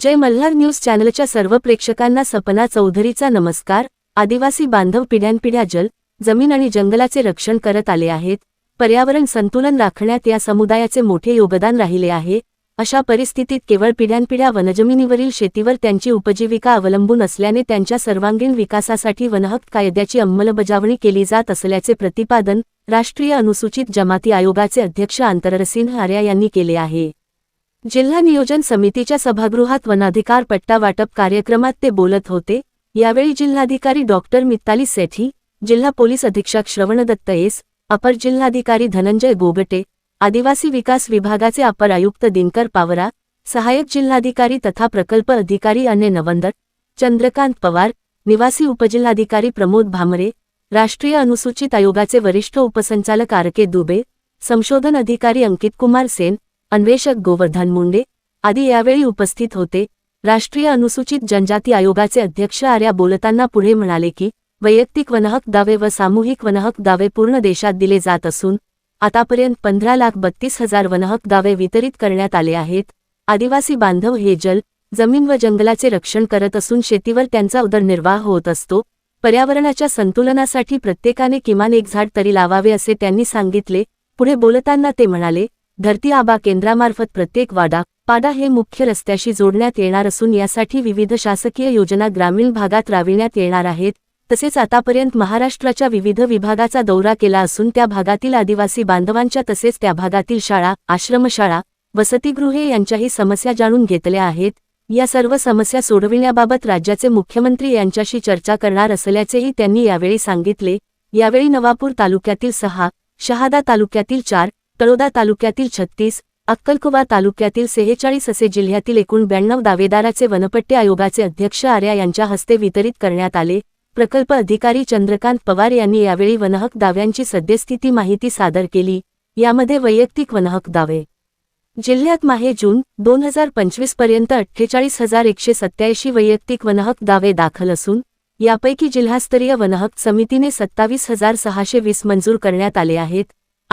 जय Malhar news चॅनलच्या सर्व प्रेक्षकांना सपना चौधरीचा नमस्कार. आदिवासी बांधव पिढ्यानपिढ्या जल जमीन आणि जंगलाचे रक्षण करत आले आहेत. पर्यावरण संतुलन राखण्यात या समुदायाचे मोठे योगदान राहिले आहे. अशा परिस्थितीत केवळ पिढ्यानपिढ्या वनजमिनीवरील शेतीवर त्यांची उपजीविका अवलंबून असल्याने त्यांच्या सर्वांगीण विकासासाठी वनहक्क कायद्याची अंमलबजावणी केली जात असल्याचे प्रतिपादन राष्ट्रीय अनुसूचित जमाती आयोगाचे अध्यक्ष आंतरसिंह आर्या यांनी केले आहे. जिल्हा नियोजन समितीच्या सभागृहात वनाधिकार पट्टा वाटप कार्यक्रमात ते बोलत होते. यावेळी जिल्हाधिकारी डॉक्टर मित्ताली सेठी जिल्हा पोलीस अधीक्षक श्रवणदत्त एस अपर जिल्हाधिकारी धनंजय गोगटे आदिवासी विकास विभागाचे अपर आयुक्त दिनकर पावरा सहाय्यक जिल्हाधिकारी तथा प्रकल्प अधिकारी अन्य नवंदर चंद्रकांत पवार निवासी उपजिल्हाधिकारी प्रमोद भामरे राष्ट्रीय अनुसूचित आयोगाचे वरिष्ठ उपसंचालक आर के दुबे संशोधन अधिकारी अंकित कुमार सेन अन्वेषक गोवर्धन मुंडे आदी यावेळी उपस्थित होते. राष्ट्रीय अनुसूचित जनजाती आयोगाचे अध्यक्ष आर्या बोलताना पुढे म्हणाले की वैयक्तिक वनहक दावे व सामूहिक वनहक दावे पूर्ण देशात दिले जात असून आतापर्यंत पंधरा लाख बत्तीस हजार वनहक दावे वितरित करण्यात आले आहेत. आदिवासी बांधव हे जल जमीन व जंगलाचे रक्षण करत असून शेतीवर त्यांचा उदरनिर्वाह होत असतो. पर्यावरणाच्या संतुलनासाठी प्रत्येकाने किमान एक झाड तरी लावावे असे त्यांनी सांगितले. पुढे बोलताना ते म्हणाले धरती आबा केंद्रामार्फत प्रत्येक वाडा पाडा हे मुख्य रस्त्याशी जोडण्यात येणार असून यासाठी विविध शासकीय योजना ग्रामीण भागात राबविण्यात येणार आहेत. तसेच आतापर्यंत महाराष्ट्राच्या विविध विभागाचा दौरा केला असून त्या भागातील आदिवासी बांधवांच्या तसेच त्या भागातील शाळा आश्रमशाळा वसतिगृहे यांच्याही समस्या जाणून घेतल्या आहेत. या सर्व समस्या सोडविण्याबाबत राज्याचे मुख्यमंत्री यांच्याशी चर्चा करणार असल्याचेही त्यांनी यावेळी सांगितले. यावेळी नवापूर तालुक्यातील सहा शहादा तालुक्यातील चार तळोदा तालुक्यातील छत्तीस अक्कलकुवा तालुक्यातील सेहेचाळीस असे जिल्ह्यातील एकूण ब्याण्णव दावेदाराचे वनपट्टे आयोगाचे अध्यक्ष आर्या यांच्या हस्ते वितरित करण्यात आले. प्रकल्प अधिकारी चंद्रकांत पवार यांनी यावेळी वनहक दाव्यांची सद्यस्थिती माहिती सादर केली. यामध्ये वैयक्तिक वनहक दावे. जिल्ह्यात माहे जून दोन हजार पंचवीसपर्यंत अठ्ठेचाळीस हजार एकशे सत्याऐंशी वैयक्तिक वनहक दावे दाखल असून यापैकी जिल्हास्तरीय वनहक समितीने सत्तावीस हजार सहाशे वीस मंजूर करण्यात आले आहेत.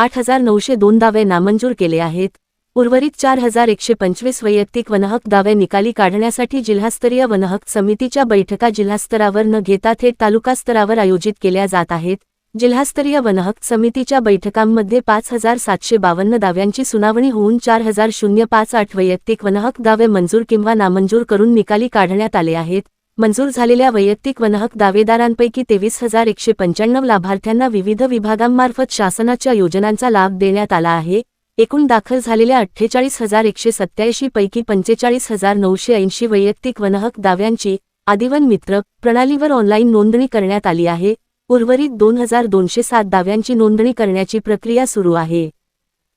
आठ हजार नऊशे दोन दावे नामंजूर केले आहेत. उर्वरित चार हजार एकशे पंचवीस वैयक्तिक वनहक दावे निकाली काढण्यासाठी जिल्हास्तरीय वनहक समितीच्या बैठका जिल्हास्तरावर न घेता थेट तालुकास्तरावर आयोजित केल्या जात आहेत. जिल्हास्तरीय वनहक समितीच्या बैठकांमध्ये पाच हजार सातशे बावन्न दाव्यांची सुनावणी होऊन चार हजार शून्य पाच आठ वैयक्तिक वनहक दावे मंजूर किंवा नामंजूर करून निकाली काढण्यात आले आहेत. मंजूर झालेल्या वैयक्तिक वनहक दावेदारांपैकी तेवीस हजार एकशे पंच्याण्णव लाभार्थ्यांना विविध विभागांमार्फत शासनाच्या योजनांचा लाभ देण्यात आला आहे. एकूण दाखल झालेल्या अठ्ठेचाळीस हजार एकशे सत्याऐंशी पैकी पंचेचाळीस हजार नऊशे ऐंशी वैयक्तिक वनहक दाव्यांची आदिवन मित्र प्रणालीवर ऑनलाईन नोंदणी करण्यात आली आहे. उर्वरित दोन हजार दोनशे सात दाव्यांची नोंदणी करण्याची प्रक्रिया सुरू आहे.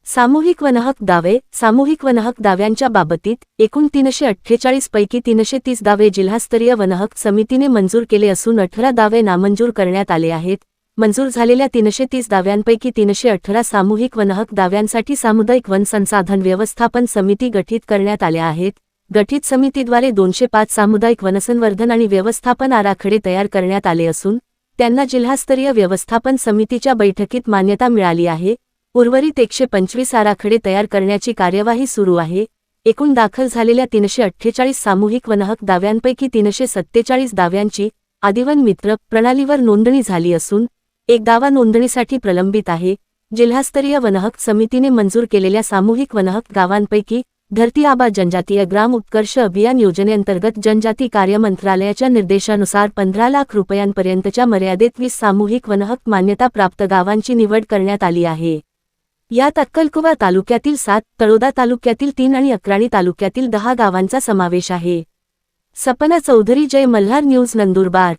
सामूहिक वनहक दावे सामूहिक वनहक दाव्यांच्या बाबतीत एकूण तीनशे अठ्ठेचाळीस पैकी तीनशे तीस दावे जिल्हास्तरीय वनहक समितीने मंजूर केले असून अठरा दावे नामंजूर करण्यात आले आहेत. मंजूर झालेल्या तीनशे तीस दाव्यांपैकी तीनशे अठरा सामूहिक वनहक दाव्यांसाठी सामुदायिक वन संसाधन व्यवस्थापन समिती गठीत करण्यात आल्या आहेत. गठीत समितीद्वारे दोनशे पाच सामुदायिक वनसंवर्धन आणि व्यवस्थापन आराखडे तयार करण्यात आले असून त्यांना जिल्हास्तरीय व्यवस्थापन समितीच्या बैठकीत मान्यता मिळाली आहे. उर्वरित एकशे पंचवीस आराखडे तयार करण्याची कार्यवाही सुरू आहे. एकूण दाखल झालेल्या तीनशे अठ्ठेचाळीस सामूहिक वनहक दाव्यांपैकी तीनशे सत्तेचाळीस दाव्यांची आदिवन मित्र प्रणालीवर नोंदणी झाली असून एक दावा नोंदणीसाठी प्रलंबित आहे. जिल्हास्तरीय वनहक समितीने मंजूर केलेल्या सामूहिक वनहक गावांपैकी धरती आबा जनजातीय ग्राम उत्कर्ष अभियान योजनेअंतर्गत जनजाती कार्य मंत्रालयाच्या निर्देशानुसार पंधरा लाख रुपयांपर्यंतच्या मर्यादेत वीस सामूहिक वनहक मान्यता प्राप्त गावांची निवड करण्यात आली आहे. यात अक्कलकुवा तालुक्यातील सात तळोदा तालुक्यातील तीन आणि अक्राणी तालुक्यातील दहा गावांचा समावेश आहे. सपना चौधरी जय मल्हार न्यूज नंदुरबार.